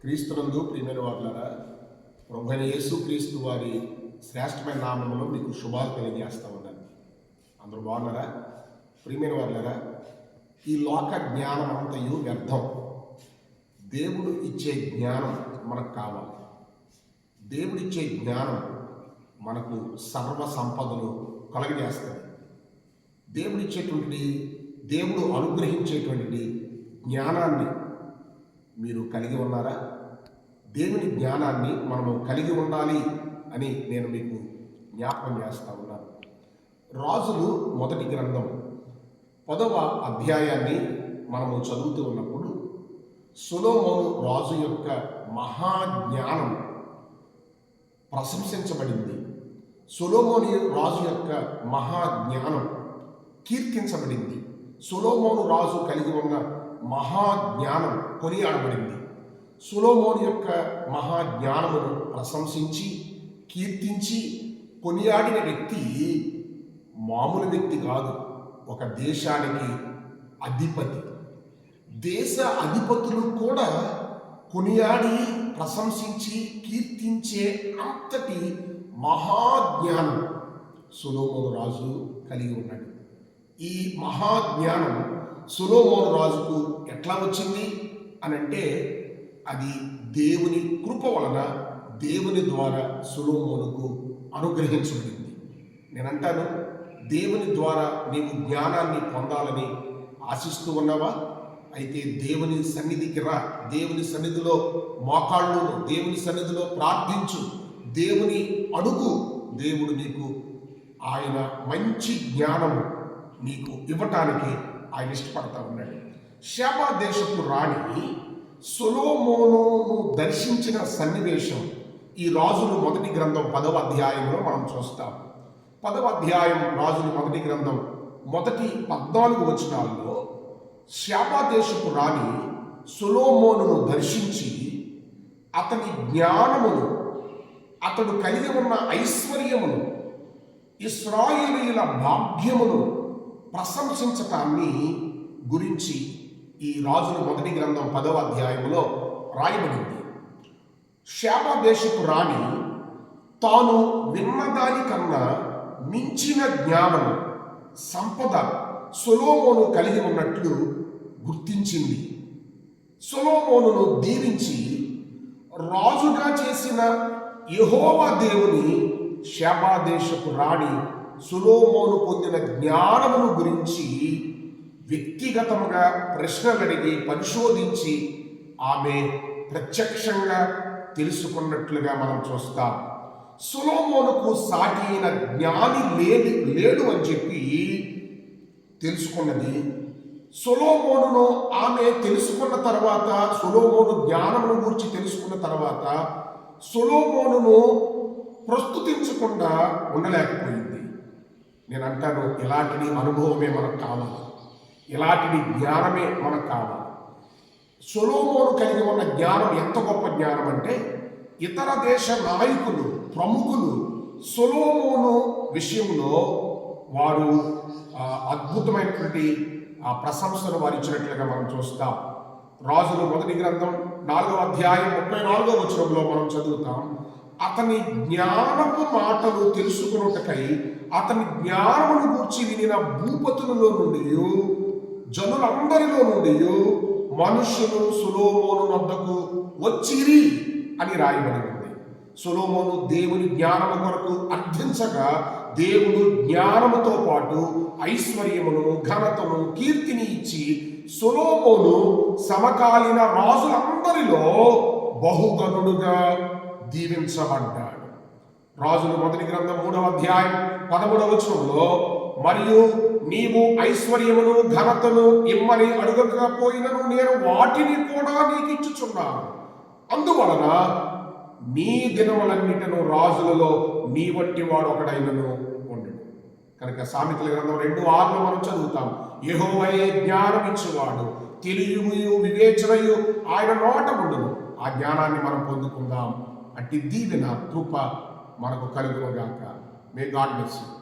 క్రీస్తునందు ప్రియమైన వాళ్ళారా ప్రభుణ యేసు క్రీస్తు వారి శ్రేష్టమైన నామంలో మీకు శుభాలు తెలియజేస్తా ఉన్నాను. అందరూ బాగున్నారా? ప్రియమైన వాళ్ళారా ఈ లోక జ్ఞానం అంతయు వ్యర్థం. దేవుడు ఇచ్చే జ్ఞానం మనకు కావాలి. దేవుడిచ్చే జ్ఞానం మనకు సర్వ సంపదలు కలగజేస్తుంది. దేవుడిచ్చేటువంటి దేవుడు అనుగ్రహించేటువంటి జ్ఞానాన్ని మీరు కలిగి ఉన్నారా? దేవుని జ్ఞానాన్ని మనము కలిగి ఉండాలి అని నేను మీకు జ్ఞాపకం చేస్తా ఉన్నాను. రాజులు మొదటి గ్రంథం పదవ అధ్యాయాన్ని మనము చదువుతూ ఉన్నప్పుడు సులోమోను రాజు యొక్క మహాజ్ఞానం ప్రశంసించబడింది. సులోమోని రాజు యొక్క మహాజ్ఞానం కీర్తించబడింది. సులోమోను రాజు కలిగి ఉన్న మహాజ్ఞానం కొనియాడబడింది. సులోమోన్ యొక్క మహాజ్ఞానమును ప్రశంసించి కీర్తించి కొనియాడిన వ్యక్తి మామూలు వ్యక్తి కాదు. ఒక దేశానికి అధిపతి. దేశ అధిపతులు కూడా కొనియాడి ప్రశంసించి కీర్తించే అంతటి మహాజ్ఞానం సులోమోను రాజు కలిగి ఉన్నాడు. ఈ మహాజ్ఞానం సులోమోను రాజుకు ఎట్లా వచ్చింది అని అంటే అది దేవుని కృప వలన దేవుని ద్వారా సులోమోనుకు అనుగ్రహించబడింది. నేనంటాను దేవుని ద్వారా నీవు జ్ఞానాన్ని పొందాలని ఆశిస్తూ ఉన్నావా? అయితే దేవుని సన్నిధికి రా. దేవుని సన్నిధిలో మోకాళ్ళు దేవుని సన్నిధిలో ప్రార్థించు. దేవుని అడుగు. దేవుడు నీకు ఆయన మంచి జ్ఞానము నీకు ఇవ్వటానికి ఆయన ఇష్టపడతా ఉన్నాడు. శాపా దేశపు రాణి సొలోమోను దర్శించిన సన్నివేశం ఈ రాజులు మొదటి గ్రంథం పదవ అధ్యాయంలో మనం చూస్తాం. పదవ అధ్యాయం రాజులు మొదటి గ్రంథం మొదటి పద్నాలుగు వచనాల్లో శాపాదేశపు రాణి సులోమోనును దర్శించి అతని జ్ఞానమును అతడు కలిగి ఉన్న ఐశ్వర్యమును ఇస్రాయేలీల భాగ్యమును ప్రశంసించటాన్ని గురించి ఈ రాజుల మొదటి గ్రంథం పదవ అధ్యాయంలో రాయబడింది. శాపదేశపు రాణి తాను విన్నదానికన్నా మించిన జ్ఞానం సంపద సొలోమోను కలిగి ఉన్నట్లు గుర్తించింది. సొలోమోనును దీవించి రాజుగా చేసిన యహోవ దేవుని శాపాదేశపు రాణి సులోమోను పొందిన జ్ఞానమును గురించి వ్యక్తిగతముగా ప్రశ్నలు అడిగి పరిశోధించి ఆమె ప్రత్యక్షంగా తెలుసుకున్నట్లుగా మనం చూస్తాం. సులోమోనుకు సాటి అయిన జ్ఞాని లేడు లేడు అని చెప్పి తెలుసుకున్నది. సులోమోనును ఆమె తెలుసుకున్న తర్వాత సులోమోను జ్ఞానమును గురించి తెలుసుకున్న తర్వాత సులోమోనును ప్రస్తుతించకుండా ఉండలేకపోయింది. నేను అంటాను ఇలాంటి అనుభవమే మనకు కావాలి. ఇలాంటి జ్ఞానమే మనకు కావాలి. సొలోమోను కలిగి ఉన్న జ్ఞానం ఎంత గొప్ప జ్ఞానం అంటే ఇతర దేశ నాయకులు ప్రముఖులు సొలోమోను విషయంలో వారు అద్భుతమైనటువంటి ఆ ప్రశంసను వారు ఇచ్చినట్లుగా మనం చూస్తాం. రాజులు మొదటి గ్రంథం నాలుగవ అధ్యాయం ముప్పై నాలుగవ వచనంలో మనం చదువుతాం. అతని జ్ఞానపు మాటలు తెలుసుకున్నటకై అతని జ్ఞానమును గూర్చి వినిన భూపతులలో నుండి జనులందరిలో నుండి మనుషులు సులోమోను వద్దకు వచ్చిరి అని రాయబడి ఉంది దేవుని జ్ఞానము కొరకు అర్థించగా దేవుడు జ్ఞానముతో పాటు ఐశ్వర్యమును ఘనతను కీర్తిని ఇచ్చి సులోమోను సమకాలీన రాజులందరిలో బహుగనుడుగా దీవించబడ్డాడు. రాజులు మొదటి గ్రంథం మూడవ అధ్యాయం పదమూడవ వచనంలో మరియు నీవు ఐశ్వర్యమును ఘనతను ఇమ్మని అడుగకపోయినను నేను వాటిని కూడా నీకు ఇచ్చుచున్నాను. అందువలన నీ దినములన్నిటను రాజులలో నీ వంటి వాడు ఒకడైనను ఉండడు కనుక సామెతల గ్రంథం రెండు ఆరులో మనం చదువుతాం యహోవయే జ్ఞానం ఇచ్చేవాడు తెలియయు వివేచనయు ఆయన నోట ఉండదు ఆ జ్ఞానాన్ని మనం పొందుకుందాం. అట్టి దీవెన కృప మనకు కలుగునుగాక. May God bless you